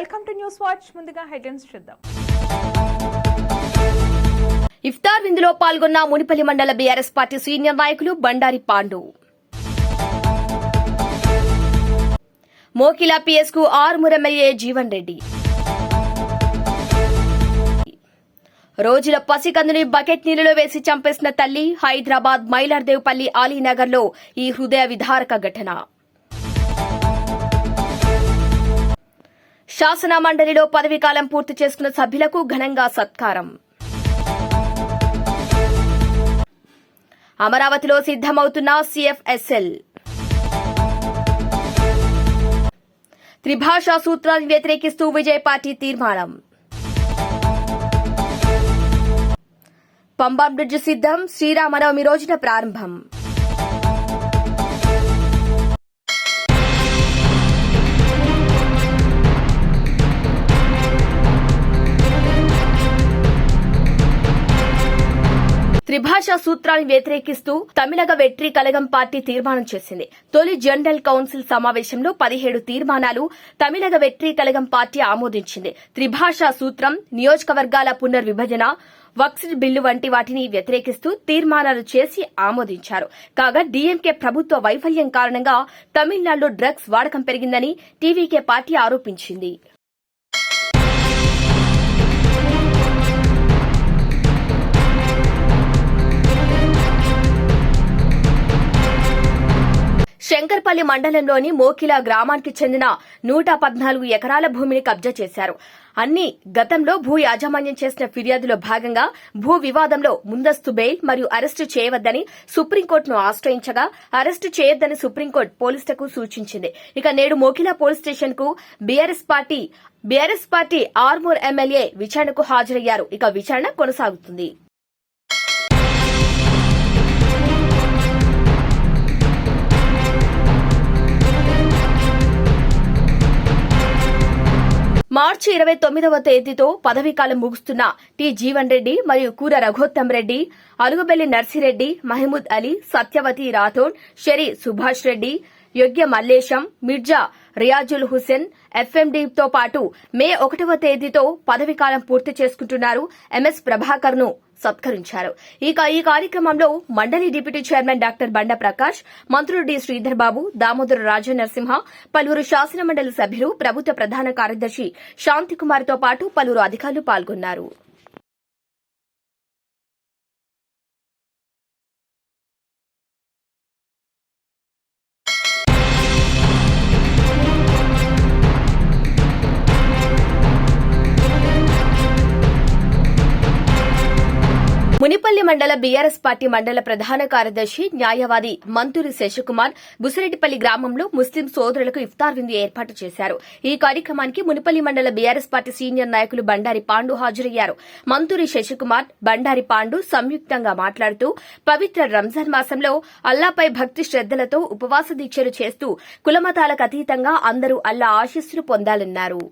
Welcome to news watch. ముందుగా headlines చూద్దాం. ఇఫ్తార్ విందులో పాల్గొన్న మునిపల్లి మండల బీఆర్ఎస్ పార్టీ సీనియర్ నాయకులు బండారి పాండు. మోకిలా పిఎస్కు ఆరుమూరు ఎమ్మెల్యే జీవన్ రెడ్డి. రోజుల పసికందుని బకెట్ నీళ్ళలో వేసి చంపేసిన తల్లి హైదరాబాద్ మైలార్దేవ్పల్లి ఆలీనగర్లో ఈ హృదయ విధారక ఘటన. శాసన మండలిలో పదవీకాలం పూర్తి చేసుకున్న సభ్యులకు ఘనంగా సత్కారం. అమరావతిలో సిద్దమవుతున్న సిఎఫ్ఎస్ఎల్. త్రిభాషా సూత్రాన్ని వ్యతిరేకిస్తూ విజయ్ పార్టీ తీర్మానం. పంబా బ్రిడ్జ్ సిద్దం శ్రీరామనవమి రోజున ప్రారంభం. త్రిభాషా సూత్రాన్ని వ్యతిరేకిస్తూ తమిళగ వెట్రి కలగం పార్టీ తీర్మానం చేసింది. తొలి జనరల్ కౌన్సిల్ సమావేశంలో పదిహేడు తీర్మానాలు తమిళగ వెట్రి కలగం పార్టీ ఆమోదించింది. త్రిభాషా సూత్రం నియోజకవర్గాల పునర్విభజన వక్సిడ్ బిల్లు వంటి వాటిని వ్యతిరేకిస్తూ తీర్మానాలు చేసి ఆమోదించారు. కాగా డీఎంకే ప్రభుత్వ వైఫల్యం కారణంగా తమిళనాడులో డ్రగ్స్ వాడకం పెరిగిందని టీవీకే పార్టీ ఆరోపించింది. శంకర్పల్లి మండలంలోని మోకిలా గ్రామానికి చెందిన నూట పద్నాలుగు ఎకరాల భూమిని కబ్జా చేశారు. అన్ని గతంలో భూ యాజమాన్యం చేసిన ఫిర్యాదులో భాగంగా భూ వివాదంలో ముందస్తు బెయిల్ మరియు అరెస్టు చేయవద్దని సుప్రీంకోర్టును ఆశ్రయించగా అరెస్టు చేయొద్దని సుప్రీంకోర్టు పోలీసులకు సూచించింది. ఇక నేడు మోకిలా పోలీస్ స్టేషన్కు BRS party BRS party Armoor MLA విచారణకు హాజరయ్యారు. ఇక విచారణ కొనసాగుతుంది. మార్చి ఇరవై తొమ్మిదవ తేదీతో పదవీకాలం ముగుస్తున్న టి జీవన్ రెడ్డి మరియు కూర రఘోత్తం రెడ్డి అలుగుబెల్లి నర్సిరెడ్డి మహమూద్ అలీ సత్యవతి రాథోడ్ షరీ సుభాష్ రెడ్డి యోగ్య మల్లేశం మిర్జా రియాజుల్ హుసేన్ ఎఫ్ఎండీతో పాటు మే ఒకటవ తేదీతో పదవీకాలం పూర్తి చేసుకుంటున్నారు ఎంఎస్ ప్రభాకర్ను. సత్కరించారు. ఇక ఈ కార్యక్రమంలో మండలి deputy chairman doctor Banda Prakash మంత్రులు డి శ్రీధర్ బాబు దామోదర రాజు నరసింహ పలువురు శాసన మండలి సభ్యులు ప్రభుత్వ ప్రధాన కార్యదర్శి శాంతికుమార్తో పాటు పలువురు అధికారులు పాల్గొన్నారు. మండల బీఆర్ఎస్ పార్టీ మండల ప్రధాన కార్యదర్శి న్యాయవాది మంతూరి శశికుమార్ బుసిరెడ్డిపల్లి గ్రామంలో ముస్లిం సోదరులకు ఇఫ్తార్ విందు ఏర్పాటు చేశారు. ఈ కార్యక్రమానికి మునిపల్లి మండల బీఆర్ఎస్ పార్టీ సీనియర్ నాయకులు బండారి పాండు హాజరయ్యారు. మంతూరి శశికుమార్ బండారి పాండు సంయుక్తంగా మాట్లాడుతూ పవిత్ర రంజాన్ మాసంలో అల్లాపై భక్తి శ్రద్దలతో ఉపవాస దీక్షలు చేస్తూ కులమతాలకు అతీతంగా అందరూ అల్లా ఆశీస్సులు పొందాలన్నారు.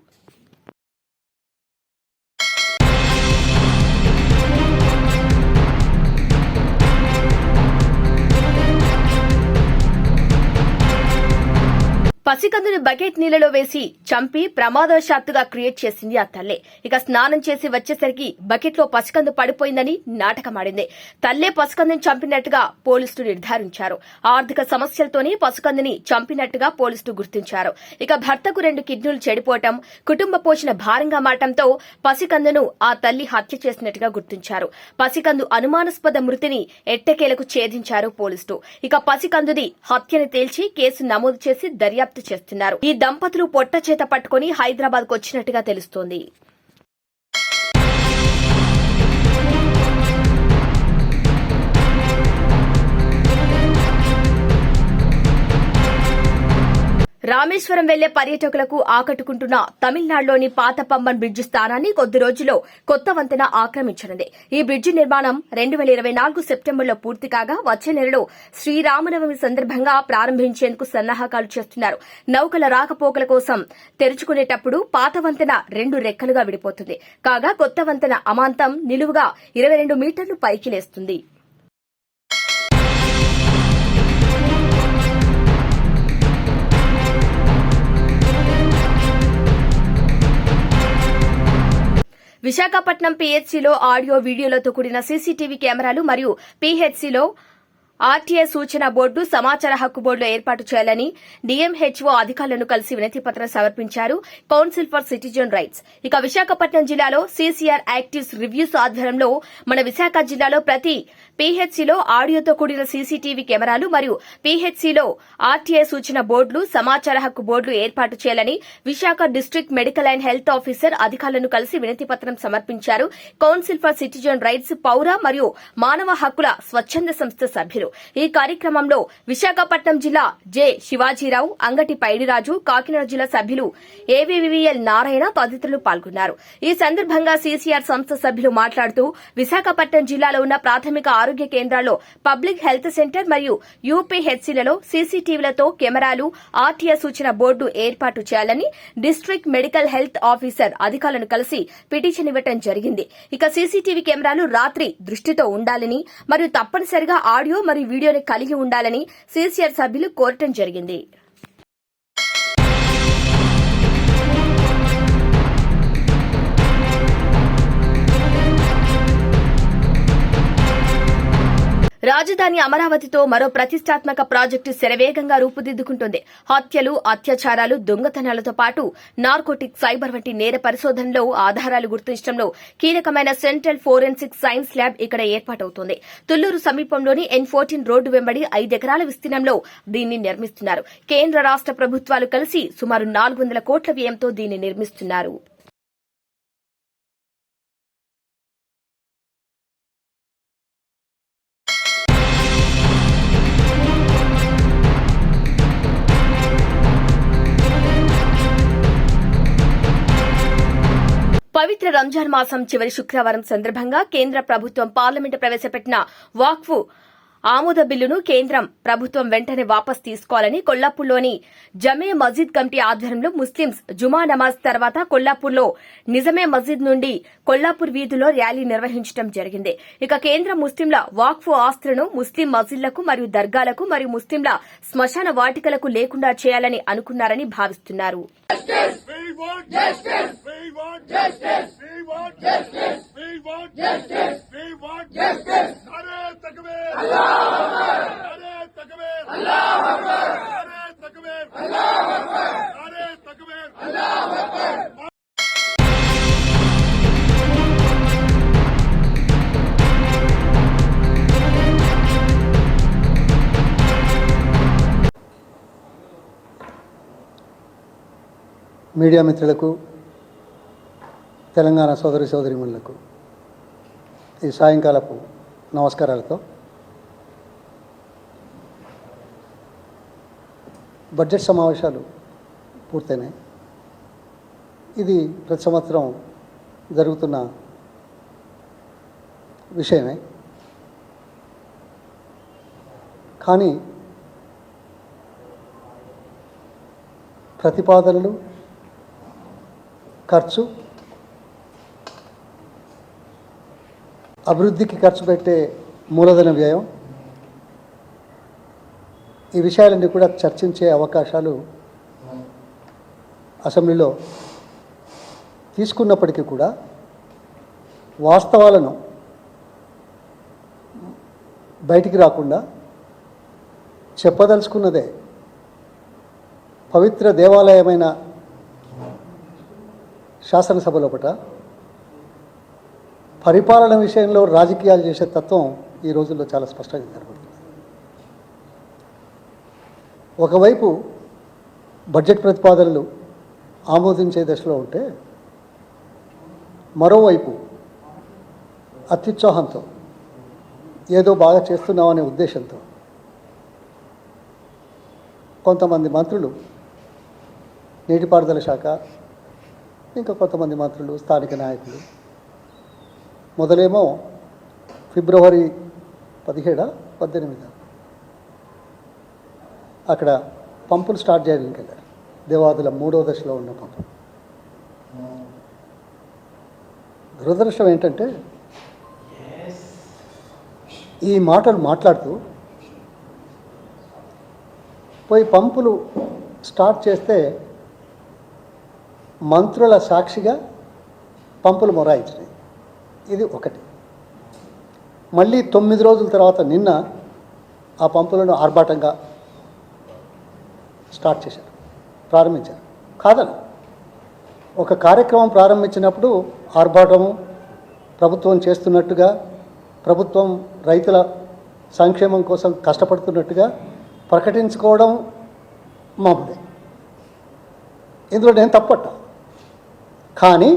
పసికందుని బకెట్ నీళ్ళలో వేసి చంపి ప్రమాదవశాత్తుగా క్రియేట్ చేసింది ఆ తల్లే. ఇక స్నానం చేసి వచ్చేసరికి బకెట్లో పసికందు పడిపోయిందని నాటకమాడింది. తల్లే పసికందుని చంపినట్టుగా పోలీసులు నిర్ధారించారు. ఆర్థిక సమస్యలతోనే పసికందుని చంపినట్టుగా పోలీసులు గుర్తించారు. ఇక భర్తకు రెండు కిడ్నీలు చెడిపోవటం కుటుంబ పోషణ భారంగా మారటంతో పసికందును ఆ తల్లి హత్య చేసినట్టుగా గుర్తించారు. పసికందు అనుమానాస్పద మృతిని ఎట్టకేలకు ఛేదించారు పోలీసులు. ఇక పసికందుది హత్యను తేల్చి కేసు నమోదు చేసి దర్యాప్తు చేస్తున్నారు. ఈ దంపతులు పొట్ట చేత పట్టుకుని హైదరాబాద్కు వచ్చినట్టుగా తెలుస్తోంది. రామేశ్వరం వెళ్ళే పర్యాటకులకు ఆకట్టుకుంటున్న తమిళనాడులోని పాత పంబన్ బ్రిడ్జి స్థానాన్ని కొద్ది రోజుల్లో కొత్త వంతెన ఆక్రమించనుంది. ఈ బ్రిడ్జి నిర్మాణం రెండు వేల ఇరవై నాలుగు సెప్టెంబర్లో పూర్తి కాగా వచ్చే నెలలో శ్రీరామనవమి సందర్భంగా ప్రారంభించేందుకు సన్నాహకాలు చేస్తున్నారు. నౌకల రాకపోకల కోసం తెరుచుకునేటప్పుడు పాత వంతెన రెండు రెక్కలుగా విడిపోతుంది. కాగా కొత్త వంతెన అమాంతం నిలువుగా ఇరవై రెండు మీటర్లు పైకి లేస్తుంది. విశాఖపట్నం పీహెచ్సీలో ఆడియో వీడియోలతో కూడిన సీసీటీవీ కెమెరాలు మరియు పీహెచ్సీలో ఆర్టీఏ సూచన బోర్డు సమాచార హక్కు బోర్డులు ఏర్పాటు చేయాలని డీఎంహెచ్ఓ అధికారులను కలిసి వినతి పత్రం సమర్పించారు. కౌన్సిల్ ఫర్ సిటిజన్ రైట్స్ ఇక విశాఖపట్నం జిల్లాలో సీసీఆర్ యాక్టివ్స్ రివ్యూస్ ఆధ్వర్యంలో మన విశాఖ జిల్లాలో ప్రతి పీహెచ్సీలో ఆడియోతో కూడిన సీసీటీవీ కెమెరాలు మరియు పీహెచ్సీలో ఆర్టీఐ సూచన బోర్డులు సమాచార హక్కు బోర్డులు ఏర్పాటు చేయాలని Visakha district medical and health officer అధికారులను కలిసి వినతిపత్రం సమర్పించారు. కౌన్సిల్ ఫర్ సిటిజన్ రైట్స్ పౌర మరియు మానవ హక్కుల స్వచ్ఛంద సంస్థ సభ్యులు. ఈ కార్యక్రమంలో విశాఖపట్నం జిల్లా జె. శివాజీరావు అంగటి పైడిరాజు కాకినాడ జిల్లా సభ్యులు ఏవీవీఎల్ నారాయణ తదితరులు పాల్గొన్నారు. ఈ సందర్భంగా సీసీఆర్ సంస్థ సభ్యులు మాట్లాడుతూ విశాఖపట్నం జిల్లాలో ఉన్న ప్రాథమిక ఆరోగ్య కేంద్రాల్లో పబ్లిక్ హెల్త్ సెంటర్ మరియు యూపీహెచ్సీలలో సీసీటీవీలతో కెమెరాలు ఆర్టీఏ సూచన బోర్డు ఏర్పాటు చేయాలని డిస్టిక్ మెడికల్ హెల్త్ ఆఫీసర్ అధికారులను కలిసి పిటిషన్ ఇవ్వటం జరిగింది. ఇక సీసీటీవీ కెమెరాలు రాత్రి దృష్టితో ఉండాలని మరియు తప్పనిసరిగా ఆడియో మరియు వీడియోని కలిగి ఉండాలని సీసీఆర్ సభ్యులు కోరటం జరిగింది. రాజధాని అమరావతితో మరో ప్రతిష్టాత్మక ప్రాజెక్టు శరవేగంగా రూపుదిద్దుకుంటుంది. హత్యలు అత్యాచారాలు దొంగతనాలతో పాటు నార్కోటిక్ సైబర్ వంటి నేర పరిశోధనలో ఆధారాలు గుర్తించడంలో కీలకమైన సెంట్రల్ ఫోరెన్సిక్ సైన్స్ ల్యాబ్ ఇక్కడ ఏర్పాటవుతోంది. తుల్లూరు సమీపంలోని ఎన్ ఫోర్టీన్ రోడ్డు వెంబడి ఐదెకరాల విస్తీర్ణంలో దీన్ని నిర్మిస్తున్నారు. కేంద్ర రాష్ట ప్రభుత్వాలు కలిసి సుమారు నాలుగు వందల కోట్ల వ్యయంతో దీన్ని నిర్మిస్తున్నారు. పవిత్ర రంజాన్ మాసం చివరి శుక్రవారం సందర్భంగా కేంద్ర ప్రభుత్వం పార్లమెంటు ప్రవేశపెట్టిన వాక్ఫు ఆమోద బిల్లును కేంద్రం ప్రభుత్వం వెంటనే వాపస్ తీసుకోవాలని కొల్లాపూర్లోని జమే మస్జిద్ కమిటీ ఆధ్వర్యంలో ముస్లింస్ జుమా నమాజ్ తర్వాత కొల్లాపూర్లో నిజమే మస్జిద్ నుండి కొల్లాపూర్ వీధిలో ర్యాలీ నిర్వహించడం జరిగింది. ఇక కేంద్ర ముస్లింల వాక్ఫు ఆస్తులను ముస్లిం మస్జిద్లకు మరియు దర్గాలకు మరియు ముస్లింల శ్మశాన వాటికలకు లేకుండా చేయాలని అనుకున్నారని భావిస్తున్నారు. మిత్రులకు తెలంగాణ సోదరి సోదరిమణులకు ఈ సాయంకాలపు నమస్కారాలతో బడ్జెట్ సమావేశాలు పూర్తయినాయి. ఇది ప్రతి సంవత్సరం జరుగుతున్న విషయమే. కానీ ప్రతిపాదనలు ఖర్చు. అభివృద్ధికి ఖర్చు పెట్టే మూలధన వ్యయం. ఈ విషయాలన్నీ కూడా చర్చించే అవకాశాలు అసెంబ్లీలో తీసుకున్నప్పటికీ కూడా వాస్తవాలను బయటికి రాకుండా చెప్పదలుచుకున్నదే పవిత్ర దేవాలయమైన శాసనసభ లోపల పరిపాలన విషయంలో రాజకీయాలు చేసే తత్వం ఈ రోజుల్లో చాలా స్పష్టంగా కనబడుతుంది. ఒకవైపు బడ్జెట్ ప్రతిపాదనలు ఆమోదించే దశలో ఉంటే మరోవైపు అత్యుత్సాహంతో ఏదో బాగా చేస్తున్నామనే ఉద్దేశంతో కొంతమంది మంత్రులు నీటిపారుదల శాఖ ఇంకా కొంతమంది మంత్రులు స్థానిక నాయకులు. మొదలేమో ఫిబ్రవరి పదిహేడా పద్దెనిమిది. అక్కడ పంపులు స్టార్ట్ చేయడానికి వెళ్ళారు దేవాదుల మూడో దశలో ఉన్న పంపు దురదృష్టం ఏంటంటే ఈ మాటలు మాట్లాడుతూ పోయి పంపులు స్టార్ట్ చేస్తే మంత్రుల సాక్షిగా పంపులు మొరాయించినాయి. ఇది ఒకటి. మళ్ళీ తొమ్మిది రోజుల తర్వాత నిన్న ఆ పంపులను ఆర్భాటంగా స్టార్ట్ చేశారు ప్రారంభించారు. కాదని ఒక కార్యక్రమం ప్రారంభించినప్పుడు ఆర్భాటము ప్రభుత్వం చేస్తున్నట్టుగా ప్రభుత్వం రైతుల సంక్షేమం కోసం కష్టపడుతున్నట్టుగా ప్రకటించుకోవడం మామూలే. ఇందులో నేను తప్పట్ట కానీ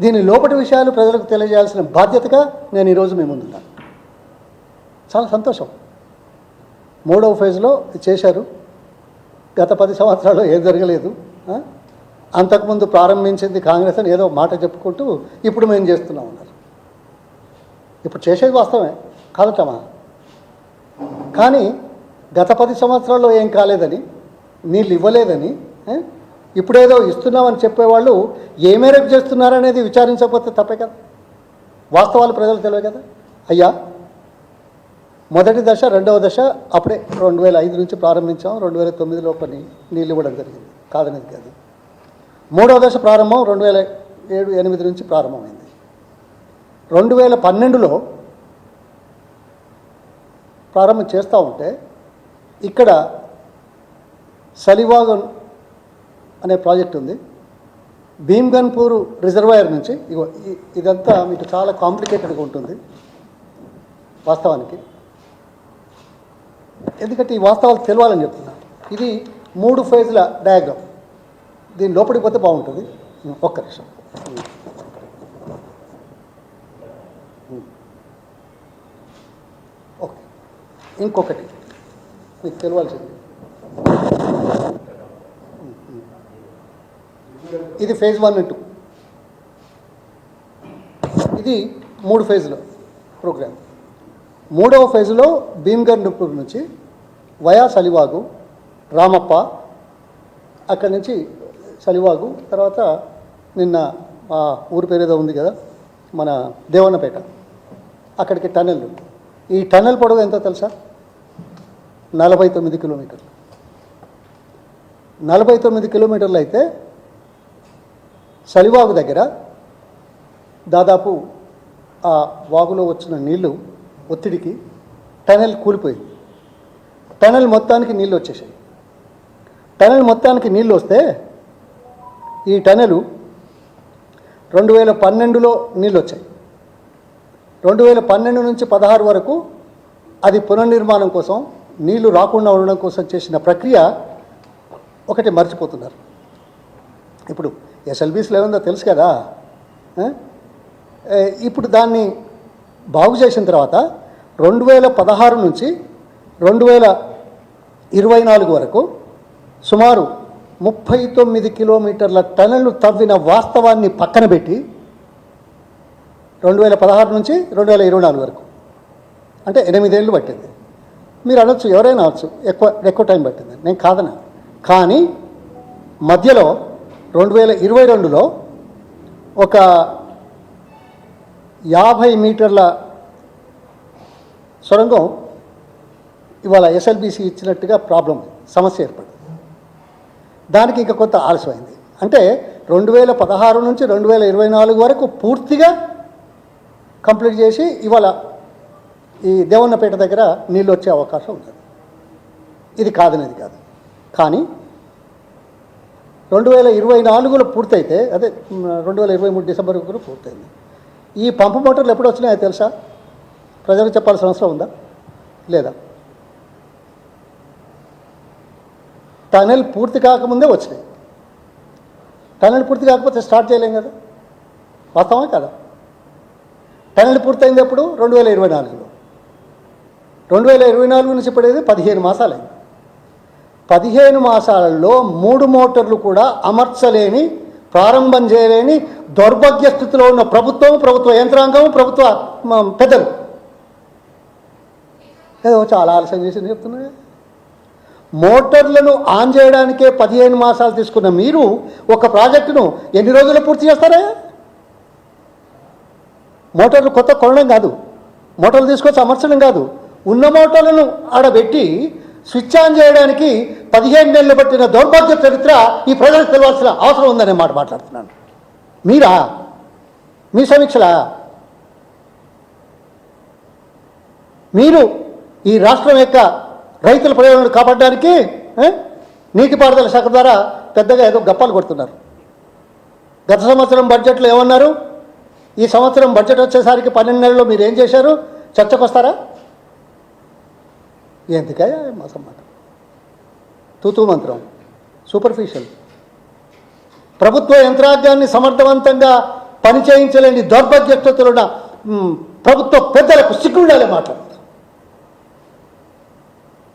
దీని లోపటి విషయాలు ప్రజలకు తెలియజేయాల్సిన బాధ్యతగా నేను ఈరోజు మీ ముందున్నాను. చాలా సంతోషం. మూడవ ఫేజ్లో చేశారు. గత పది సంవత్సరాల్లో ఏం జరగలేదు. అంతకుముందు ప్రారంభించింది కాంగ్రెస్ అని ఏదో మాట చెప్పుకుంటూ ఇప్పుడు మేము చేస్తున్నాం అన్నారు. ఇప్పుడు చేసేది వాస్తవమే. కాదటమా కానీ గత పది సంవత్సరాల్లో ఏం కాలేదని నీళ్ళు ఇవ్వలేదని ఇప్పుడేదో ఇస్తున్నామని చెప్పేవాళ్ళు ఏ మేరకు చేస్తున్నారనేది విచారించకపోతే తప్పే కదా? వాస్తవాలు ప్రజలు తెలియ కదా? అయ్యా మొదటి దశ రెండవ దశ అప్పుడే రెండు వేల ఐదు నుంచి ప్రారంభించాం. రెండు వేల తొమ్మిదిలో కొన్ని నీళ్ళు ఇవ్వడం జరిగింది. కాదనేది కాదు. మూడవ దశ ప్రారంభం రెండు వేల ఏడు ఎనిమిది నుంచి ప్రారంభమైంది. రెండు వేల పన్నెండులో ప్రారంభం చేస్తూ ఉంటే ఇక్కడ సలివాగన్ అనే ప్రాజెక్ట్ ఉంది. భీమ్గన్పూర్ రిజర్వాయర్ నుంచి ఇగో ఇదంతా మీకు చాలా కాంప్లికేటెడ్గా ఉంటుంది. వాస్తవానికి. ఎందుకంటే ఈ వాస్తవాలు తెలవాలని చెప్తున్నాను ఇది మూడు ఫేజ్ల డయాగ్రామ్. దీని లోపలికి పోతే బాగుంటుంది. ఒక్క నిమిషం. ఓకే. ఇంకొకటి. మీకు తెలవాల్సింది ఇది ఫేజ్ వన్ టూ ఇది మూడు ఫేజ్లో ప్రోగ్రామ్. మూడవ ఫేజ్లో భీమ్గర్నపూర్ నుంచి వయా సలివాగు రామప్ప అక్కడి నుంచి సలివాగు తర్వాత నిన్న ఆ ఊరి పేరు ఏదో ఉంది కదా మన దేవన్నపేట. అక్కడికి టనెల్ ఈ టనెల్ పొడవు ఎంత తెలుసా? నలభై తొమ్మిది కిలోమీటర్లు. నలభై తొమ్మిది కిలోమీటర్లు అయితే సలివాగు దగ్గర దాదాపు ఆ వాగులో వచ్చిన నీళ్ళు ఒత్తిడికి టనెల్ కూలిపోయింది. టనెల్ మొత్తానికి నీళ్ళు వచ్చేసాయి టనెల్ మొత్తానికి నీళ్ళు వస్తే ఈ టనెలు రెండు వేల పన్నెండులో నీళ్ళు వచ్చాయి. రెండు వేల పన్నెండు నుంచి పదహారు వరకు అది పునర్నిర్మాణం కోసం నీళ్ళు రాకుండా ఉండడం కోసం చేసిన ప్రక్రియ ఒకటి మర్చిపోతున్నారు. ఇప్పుడు ఎస్ఎల్బీస్లో ఏముందో తెలుసు కదా? ఇప్పుడు దాన్ని బాగు చేసిన తర్వాత రెండు వేల పదహారు నుంచి రెండు వేల ఇరవై నాలుగు వరకు సుమారు ముప్పై తొమ్మిది కిలోమీటర్ల టనెల్ను తవ్విన వాస్తవాన్ని పక్కన పెట్టి రెండు వేల పదహారు నుంచి రెండు వేల ఇరవై నాలుగు వరకు. అంటే ఎనిమిదేళ్ళు పట్టింది. మీరు అనొచ్చు ఎవరైనా అనొచ్చు ఎక్కువ ఎక్కువ టైం పట్టింది. నేను కాదనా కానీ మధ్యలో రెండు వేల ఇరవై రెండులో ఒక యాభై మీటర్ల సొరంగం ఇవాళ ఎస్ఎల్బిసి ఇచ్చినట్టుగా ప్రాబ్లం సమస్య ఏర్పడింది. దానికి ఇంకా కొంత ఆలస్యమైంది. అంటే రెండు వేల పదహారు నుంచి రెండు వేల ఇరవై నాలుగు వరకు పూర్తిగా కంప్లీట్ చేసి ఇవాళ ఈ దేవన్నపేట దగ్గర నీళ్ళు వచ్చే అవకాశం ఉంది ఇది కాదనేది కాదు. కానీ రెండు వేల ఇరవై నాలుగులో పూర్తయితే అదే రెండు వేల ఇరవై మూడు డిసెంబర్ వరకు పూర్తయింది. ఈ పంపు మోటార్లు ఎప్పుడు వచ్చినాయో తెలుసా? ప్రజలకు చెప్పాల్సిన అవసరం ఉందా? లేదా? టనెల్ పూర్తి కాకముందే వచ్చినాయి. టనెల్ పూర్తి కాకపోతే స్టార్ట్ చేయలేం కదా? వాస్తవమే కదా? టనెల్ పూర్తయింది ఎప్పుడు? రెండు వేల ఇరవై నాలుగులో. రెండు వేల ఇరవై నాలుగు నుంచి పడేది పదిహేను మాసాలైంది. పదిహేను మాసాలలో మూడు మోటార్లు కూడా అమర్చలేని ప్రారంభం చేయలేని దౌర్భాగ్య స్థితిలో ఉన్న ప్రభుత్వం ప్రభుత్వ యంత్రాంగం ప్రభుత్వ పెద్దలు. ఏదో చాలా ఆలస్యం చేసి చెప్తున్నా. మోటార్లను ఆన్ చేయడానికే పదిహేను మాసాలు తీసుకున్న మీరు ఒక ప్రాజెక్టును ఎన్ని రోజులు పూర్తి చేస్తారా? మోటార్లు కొత్త కొనడం కాదు. మోటార్లు తీసుకొచ్చి అమర్చడం కాదు. ఉన్న మోటార్లను ఆడబెట్టి స్విచ్ ఆన్ చేయడానికి పదిహేను నెలలు పట్టిన దౌర్భాగ్య చరిత్ర ఈ ప్రజలకు తెలియాల్సిన అవసరం ఉందనే మాట మాట్లాడుతున్నాను. మీరా? మీ సమీక్షలా? మీరు ఈ రాష్ట్రం యొక్క రైతుల ప్రయోజనాలు కాపాడడానికి నీటిపారుదల శాఖ ద్వారా పెద్దగా ఏదో గప్పాలు కొడుతున్నారు. గత సంవత్సరం బడ్జెట్లో ఏమన్నారు? ఈ సంవత్సరం బడ్జెట్ వచ్చేసరికి పన్నెండు నెలల్లో మీరు ఏం చేశారు? చర్చకు వస్తారా ఎందుకయ్యా మాట? తూతూ మంత్రం. సూపర్ఫిషియల్ ప్రభుత్వ యంత్రాంగాన్ని సమర్థవంతంగా పనిచేయించలేని దౌర్భాగ్యతలున్న ప్రభుత్వ పెద్దలకు సిగ్గుండాలే మాట్లాడుతుంది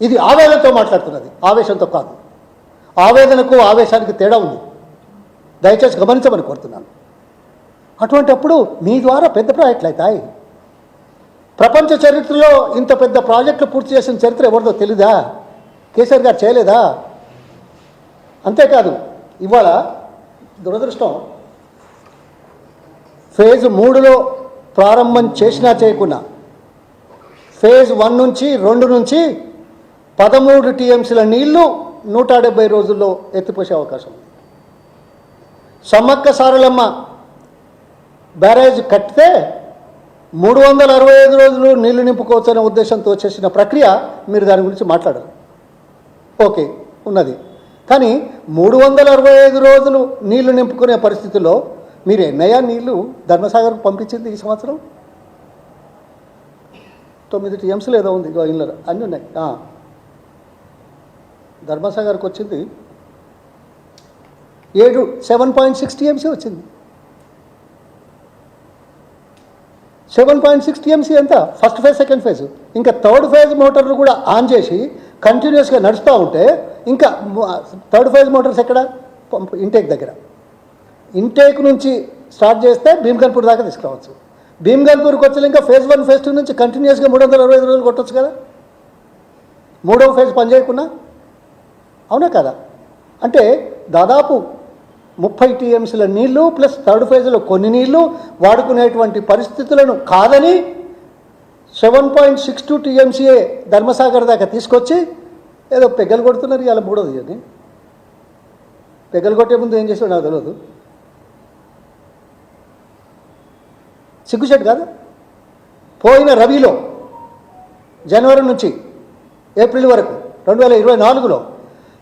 ఇది ఆవేదనతో మాట్లాడుతున్నది. ఆవేశంతో కాదు. ఆవేదనకు ఆవేశానికి తేడా ఉంది. దయచేసి గమనించమని కోరుతున్నాను. అటువంటప్పుడు మీ ద్వారా పెద్ద ప్రాజెక్టులు అవుతాయి. ప్రపంచ చరిత్రలో ఇంత పెద్ద ప్రాజెక్టులు పూర్తి చేసిన చరిత్ర ఎవరిదో తెలీదా? కేసీఆర్ గారు చేయలేదా? అంతేకాదు ఇవాళ దురదృష్టం ఫేజ్ మూడులో ప్రారంభం చేసినా చేయకున్నా ఫేజ్ వన్ నుంచి రెండు నుంచి పదమూడు టీఎంసీల నీళ్ళు నూట డెబ్బై రోజుల్లో ఎత్తిపోసే అవకాశం ఉంది. సమ్మక్క సారలమ్మ బ్యారేజ్ కట్టితే మూడు వందల అరవై ఐదు రోజులు నీళ్ళు నింపుకోవచ్చనే ఉద్దేశంతో చేసిన ప్రక్రియ మీరు దాని గురించి మాట్లాడరు. ఓకే ఉన్నది. కానీ మూడు వందల అరవై ఐదు రోజులు నీళ్ళు నింపుకునే పరిస్థితుల్లో మీరు ఎన్నయ్యా నీళ్ళు ధర్మసాగర్కు పంపించింది ఈ సంవత్సరం? తొమ్మిది టీఎంసీలు ఏదో ఉంది ఇగో అన్నీ ఉన్నాయి. ధర్మసాగర్కి వచ్చింది ఏడు సెవెన్ పాయింట్ సిక్స్ టీఎంసీ వచ్చింది. సెవెన్ పాయింట్ సిక్స్ టీఎంసీ ఎంత ఫస్ట్ ఫేజ్ సెకండ్ ఫేజ్ ఇంకా థర్డ్ ఫేజ్ మోటార్లు కూడా ఆన్ చేసి కంటిన్యూస్గా నడుస్తూ ఉంటే ఇంకా థర్డ్ ఫేజ్ మోటార్స్ ఎక్కడ? ఇంటేక్ దగ్గర. ఇంటేక్ నుంచి స్టార్ట్ చేస్తే భీమగన్పూర్ దాకా తీసుకురావచ్చు. భీమగన్పూర్కి వచ్చి ఇంకా ఫేజ్ వన్ ఫేజ్ టూ నుంచి కంటిన్యూస్గా మూడు వందల అరవై ఐదు రోజులు కొట్టచ్చు కదా? మూడవ ఫేజ్ పనిచేయకుండా అవునా కదా? అంటే దాదాపు ముప్పై టీఎంసీల నీళ్ళు ప్లస్ థర్డ్ ఫేజ్లో కొన్ని నీళ్ళు వాడుకునేటువంటి పరిస్థితులను కాదని సెవెన్ పాయింట్ సిక్స్ టూ టీఎంసీఏ ధర్మసాగర్ దాకా తీసుకొచ్చి ఏదో పెగ్గలు కొడుతున్నారు ఇవాళ మూడోది అని పెగ్గలు కొట్టే ముందు ఏం చేసాడు నాకు తెలియదు సిగ్గుచెట్టు కాదు. పోయిన రవిలో జనవరి నుంచి ఏప్రిల్ వరకు రెండు వేల ఇరవై నాలుగులో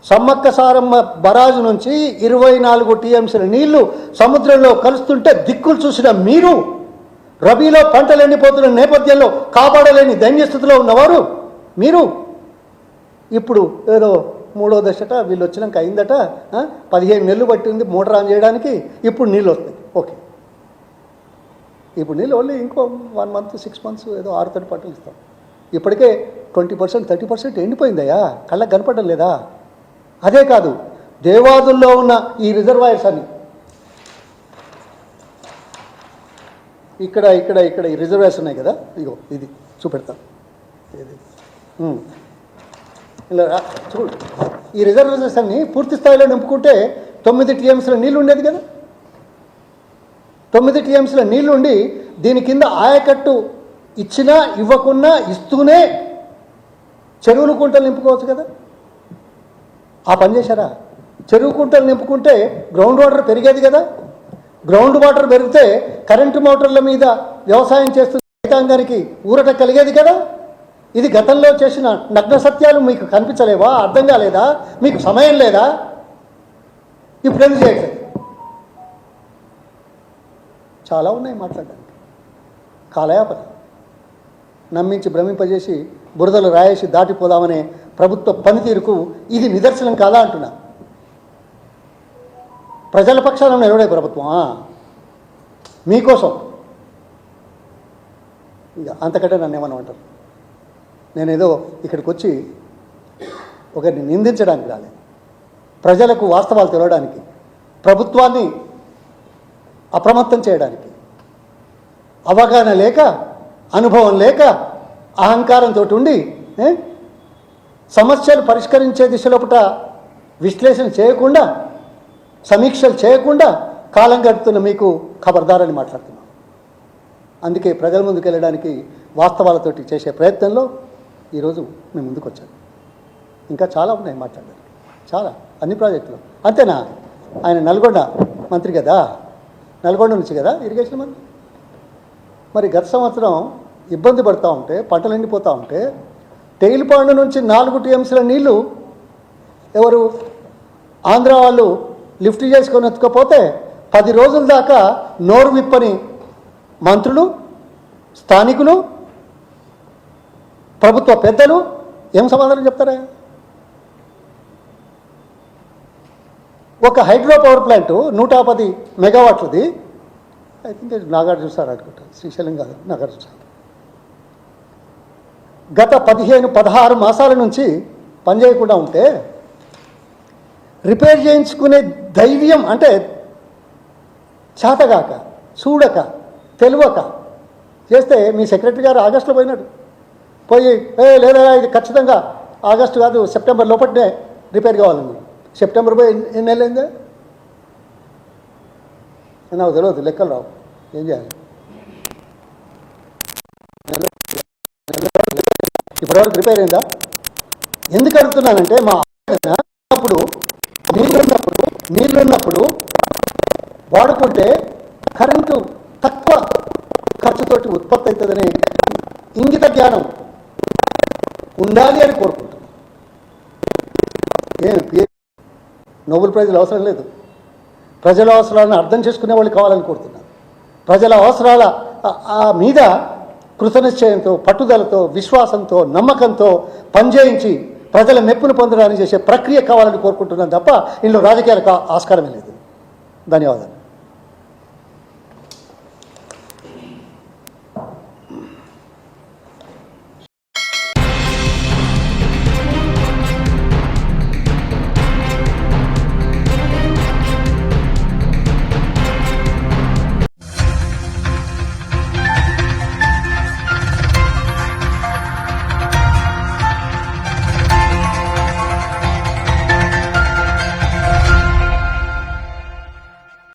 సమ్మక్క సారమ్మ బరాజు నుంచి ఇరవై నాలుగు టీఎంసీల నీళ్ళు సముద్రంలో కలుస్తుంటే దిక్కులు చూసిన మీరు రబీలో పంటలు ఎండిపోతున్న నేపథ్యంలో కాపాడలేని దైన్యస్థితిలో ఉన్నవారు మీరు. ఇప్పుడు ఏదో మూడో దశట వీళ్ళు వచ్చినాక అయిందట పదిహేను నెలలు పట్టింది మోటార్ ఆన్ చేయడానికి ఇప్పుడు నీళ్ళు వస్తాయి ఓకే. ఇప్పుడు నీళ్ళు ఓన్లీ ఇంకో వన్ మంత్ సిక్స్ మంత్స్ ఏదో ఆరు తడి పట్టలు ఇస్తాం. ఇప్పటికే ట్వంటీ పర్సెంట్ థర్టీ పర్సెంట్ ఎండిపోయిందయ్యా. కళ్ళకి కనపడడం లేదా? అదే కాదు దేవాదుల్లో ఉన్న ఈ రిజర్వాయర్స్ అన్ని ఇక్కడ ఇక్కడ ఇక్కడ ఈ రిజర్వాయర్స్ ఉన్నాయి కదా? ఇగో ఇది చూపెడతాను ఇది ఇలా చూడు. ఈ రిజర్వేషన్స్ అన్ని పూర్తి స్థాయిలో నింపుకుంటే తొమ్మిది టీఎంసీల నీళ్ళు ఉండేది కదా? తొమ్మిది టీఎంసీల నీళ్ళు ఉండి దీని కింద ఆయకట్టు ఇచ్చినా ఇవ్వకున్నా ఇస్తూనే చెరువులు కుంటలు నింపుకోవచ్చు కదా? ఆ పని చేశారా? చెరువు కుంటలు నింపుకుంటే గ్రౌండ్ వాటర్ పెరిగేది కదా? గ్రౌండ్ వాటర్ పెరిగితే కరెంటు మోటార్ల మీద వ్యవసాయం చేస్తున్న రైతాంగానికి ఊరట కలిగేది కదా? ఇది గతంలో చేసిన నగ్న సత్యాలు మీకు కనిపించలేవా? అర్థం కాలేదా? మీకు సమయం లేదా? ఇప్పుడు ఎందుకు చేయట్లేదు? చాలా ఉన్నాయి మాట్లాడడానికి. కాలయాపన. నమ్మించి భ్రమింపజేసి బురదలు రాయేసి దాటిపోదామనే ప్రభుత్వ పనితీరుకు ఇది నిదర్శనం కాదా అంటున్నా. ప్రజల పక్షాన నిలబడే ప్రభుత్వం మీకోసం. ఇక అంతకంటే నన్ను ఏమన్నా అంటారు నేనేదో ఇక్కడికి వచ్చి ఒకరిని నిందించడానికి రాలేదు ప్రజలకు వాస్తవాలు తెలవడానికి ప్రభుత్వాన్ని అప్రమత్తం చేయడానికి అవగాహన లేక అనుభవం లేక అహంకారంతో ఉండి సమస్యలు పరిష్కరించే దిశలోపట విశ్లేషణ చేయకుండా సమీక్షలు చేయకుండా కాలం గడుపుతున్న మీకు ఖబర్దారని మాట్లాడుతున్నాం. అందుకే ప్రజల ముందుకు వెళ్ళడానికి వాస్తవాలతోటి చేసే ప్రయత్నంలో ఈరోజు మేము ముందుకు వచ్చాను. ఇంకా చాలా ఉన్నాయి మాట్లాడడానికి. చాలా అన్ని ప్రాజెక్టులు. అంతేనా? ఆయన నల్గొండ మంత్రి కదా? నల్గొండ నుంచి కదా ఇరిగేషన్ మంత్రి? మరి గత సంవత్సరం ఇబ్బంది పడుతూ ఉంటే పంటలు ఎండిపోతూ ఉంటే తేలిపాండు నుంచి నాలుగు టీఎంసీల నీళ్ళు ఎవరు? ఆంధ్ర వాళ్ళు లిఫ్ట్ చేసుకొని ఎత్తుకపోతే పది రోజుల దాకా నోరు విప్పని మంత్రులు స్థానికులు ప్రభుత్వ పెద్దలు ఏం సమాధానం చెప్తారా? ఒక హైడ్రో పవర్ ప్లాంట్ నూట పది మెగావాట్లది. ఐ థింక్ నాగార్జున సార్ అనుకుంటారు శ్రీశైలం కాదు నాగార్జున సార్. గత పదిహేను పదహారు మాసాల నుంచి పనిచేయకుండా ఉంటే రిపేర్ చేయించుకునే ధైర్యం అంటే చేతగాక చూడక తెలియక చేస్తే మీ సెక్రటరీ గారు ఆగస్టులో పోయినాడు. పోయి ఏ లేదా ఇది ఖచ్చితంగా ఆగస్టు కాదు సెప్టెంబర్ లోపలనే రిపేర్ కావాలండి సెప్టెంబర్ పోయి ఎన్ని ఎన్ని నెలలు అయిందా నాకు తెలియదు లెక్కలు రావు. ఏం చేయాలి? ఇప్పటివరకు రిపేర్ అయిందా? ఎందుకు అడుగుతున్నానంటే మా అప్పుడు ఉన్నప్పుడు నీళ్ళున్నప్పుడు నీళ్ళున్నప్పుడు వాడుకుంటే కరెంటు తక్కువ ఖర్చుతోటి ఉత్పత్తి అవుతుందని ఇంగిత జ్ఞానం ఉండాలి అని కోరుకుంటున్నాను. ఏం నోబెల్ ప్రైజులు అవసరం లేదు. ప్రజల అవసరాలను అర్థం చేసుకునే వాళ్ళు కావాలని కోరుతున్నాను. ప్రజల అవసరాల ఆ మీద కృతనిశ్చయంతో పట్టుదలతో విశ్వాసంతో నమ్మకంతో పనిచేయించి ప్రజల మెప్పును పొందడానికి చేసే ప్రక్రియ కావాలని కోరుకుంటున్నాను తప్ప ఇందులో రాజకీయాలకు ఆస్కారమే లేదు. ధన్యవాదాలు.